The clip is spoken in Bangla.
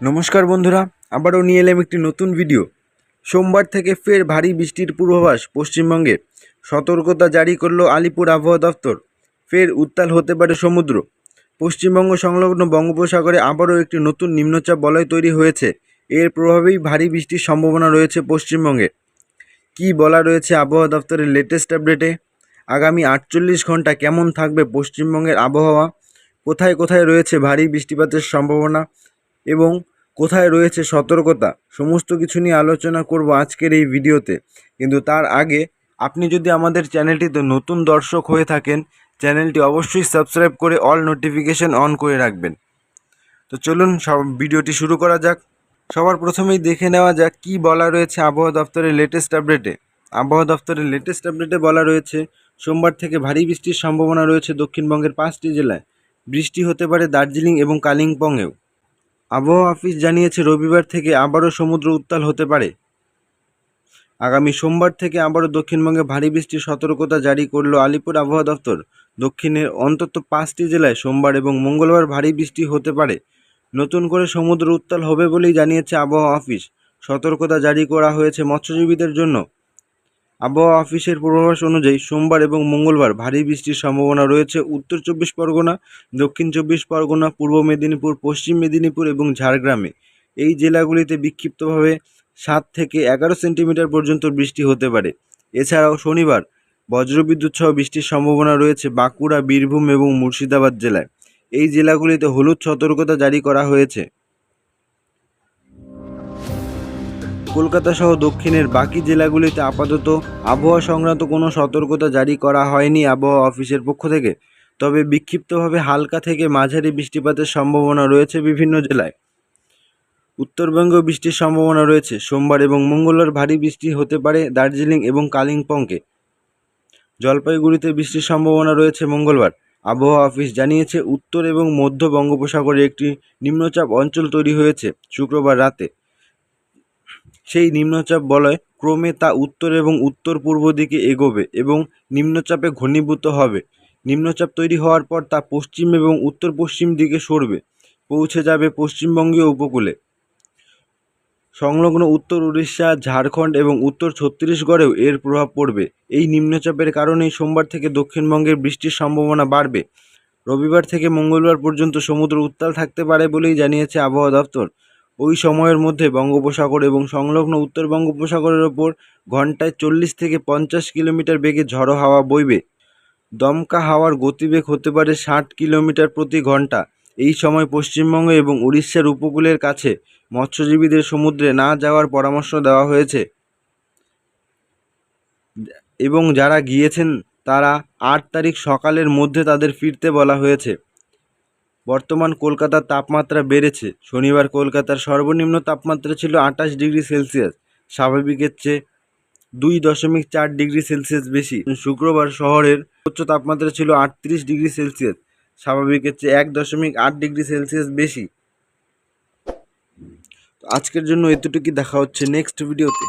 নমস্কার বন্ধুরা, আবারও নিয়ে এলাম একটি নতুন ভিডিও সোমবার থেকে ফের ভারী বৃষ্টির পূর্বাভাস পশ্চিমবঙ্গে। সতর্কতা জারি করল আলিপুর আবহাওয়া দফতর ফের উত্তাল হতে পারে সমুদ্র। পশ্চিমবঙ্গ সংলগ্ন বঙ্গোপসাগরে আবারও একটি নতুন নিম্নচাপ বলয় তৈরি হয়েছে। এর প্রভাবেই ভারী বৃষ্টির সম্ভাবনা রয়েছে পশ্চিমবঙ্গে। কি বলা রয়েছে আবহাওয়া দফতরের লেটেস্ট আপডেটে আগামী আটচল্লিশ ঘণ্টা কেমন থাকবে পশ্চিমবঙ্গের আবহাওয়া? কোথায় কোথায় রয়েছে ভারী বৃষ্টিপাতের সম্ভাবনা? এবং কোথায় রয়েছে সতর্কতা, সমস্ত কিছু নিয়ে আলোচনা করব আজকের এই ভিডিওতে। কিন্তু তার আগে আপনি যদি আমাদের চ্যানেলটিতে নতুন দর্শক হয়ে থাকেন, চ্যানেলটি অবশ্যই সাবস্ক্রাইব করে অল নোটিফিকেশন অন করে রাখবেন। তো চলুন সব ভিডিওটি শুরু করা যাক। সবার প্রথমেই দেখে নেওয়া যাক কী বলা রয়েছে আবহাওয়া দপ্তরের লেটেস্ট আপডেটে আবহাওয়া দপ্তরের লেটেস্ট আপডেটে বলা রয়েছে, সোমবার থেকে ভারী বৃষ্টির সম্ভাবনা রয়েছে দক্ষিণবঙ্গের পাঁচটি জেলায়। বৃষ্টি হতে পারে দার্জিলিং এবং কালিম্পংয়েও। আবহাওয়া অফিস জানিয়েছে, রবিবার থেকে আবারও সমুদ্র উত্তাল হতে পারে। আগামী সোমবার থেকে আবারও দক্ষিণবঙ্গে ভারী বৃষ্টির সতর্কতা জারি করল আলিপুর আবহাওয়া দপ্তর। দক্ষিণের অন্তত পাঁচটি জেলায় সোমবার এবং মঙ্গলবার ভারী বৃষ্টি হতে পারে। নতুন করে সমুদ্র উত্তাল হবে বলেই জানিয়েছে আবহাওয়া অফিস। সতর্কতা জারি করা হয়েছে মৎস্যজীবীদের জন্য। আবহাওয়া অফিসের পূর্বাভাস অনুযায়ী সোমবার এবং মঙ্গলবার ভারী বৃষ্টির সম্ভাবনা রয়েছে। উত্তর চব্বিশ পরগনা, দক্ষিণ চব্বিশ পরগনা, পূর্ব মেদিনীপুর, পশ্চিম মেদিনীপুর এবং ঝাড়গ্রামে। এই জেলাগুলিতে বিক্ষিপ্তভাবে সাত থেকে এগারো সেন্টিমিটার পর্যন্ত বৃষ্টি হতে পারে। এছাড়াও শনিবার বজ্রবিদ্যুৎ সহ বৃষ্টির সম্ভাবনা রয়েছে বাঁকুড়া, বীরভূম এবং মুর্শিদাবাদ জেলায়। এই জেলাগুলিতে হলুদ সতর্কতা জারি করা হয়েছে। কলকাতা সহ দক্ষিণের বাকি জেলাগুলিতে আপাতত আবহাওয়া সংক্রান্ত কোনো সতর্কতা জারি করা হয়নি আবহাওয়া অফিসের পক্ষ থেকে। তবে বিক্ষিপ্তভাবে হালকা থেকে মাঝারি বৃষ্টিপাতের সম্ভাবনা রয়েছে বিভিন্ন জেলায়। উত্তরবঙ্গ বৃষ্টির সম্ভাবনা রয়েছে। সোমবার এবং মঙ্গলবার ভারী বৃষ্টি হতে পারে দার্জিলিং এবং কালিম্পংকে। জলপাইগুড়িতে বৃষ্টির সম্ভাবনা রয়েছে মঙ্গলবার। আবহাওয়া অফিস জানিয়েছে, উত্তর এবং মধ্য বঙ্গোপসাগরে একটি নিম্নচাপ অঞ্চল তৈরি হয়েছে শুক্রবার রাতে। সেই নিম্নচাপ বলয় ক্রমে তা উত্তর এবং উত্তর পূর্ব দিকে এগোবে এবং নিম্নচাপে ঘনীভূত হবে। নিম্নচাপ তৈরি হওয়ার পর তা পশ্চিম এবং উত্তর পশ্চিম দিকে সরবে, পৌঁছে যাবে পশ্চিমবঙ্গীয় উপকূলে। সংলগ্ন উত্তর উড়িষ্যা, ঝাড়খণ্ড এবং উত্তর ছত্তিশগড়েও এর প্রভাব পড়বে। এই নিম্নচাপের কারণেই সোমবার থেকে দক্ষিণবঙ্গের বৃষ্টির সম্ভাবনা বাড়বে। রবিবার থেকে মঙ্গলবার পর্যন্ত সমুদ্র উত্তাল থাকতে পারে বলেই জানিয়েছে আবহাওয়া দপ্তর। ওই সময়ের মধ্যে বঙ্গোপসাগর এবং সংলগ্ন উত্তর বঙ্গোপসাগরের ওপর ঘন্টায় চল্লিশ থেকে পঞ্চাশ কিলোমিটার বেগে ঝড়ো হাওয়া বইবে। দমকা হাওয়ার গতিবেগ হতে পারে ষাট কিলোমিটার প্রতি ঘণ্টা। এই সময় পশ্চিমবঙ্গ এবং উড়িষ্যার উপকূলের কাছে মৎস্যজীবীদের সমুদ্রে না যাওয়ার পরামর্শ দেওয়া হয়েছে। এবং যারা গিয়েছেন তারা আট তারিখ সকালের মধ্যে তাদের ফিরতে বলা হয়েছে। বর্তমান কলকাতার তাপমাত্রা বেড়েছে। শনিবার কলকাতার সর্বনিম্ন তাপমাত্রা ছিল আঠাশ ডিগ্রি সেলসিয়াস স্বাভাবিকের চেয়ে দুই দশমিক চার ডিগ্রি সেলসিয়াস বেশি। শুক্রবার শহরের উচ্চ তাপমাত্রা ছিল আটত্রিশ ডিগ্রি সেলসিয়াস স্বাভাবিকের চেয়ে এক দশমিক আট ডিগ্রি সেলসিয়াস বেশি। আজকের জন্য এতটুকুই, দেখা হচ্ছে নেক্সট ভিডিওতে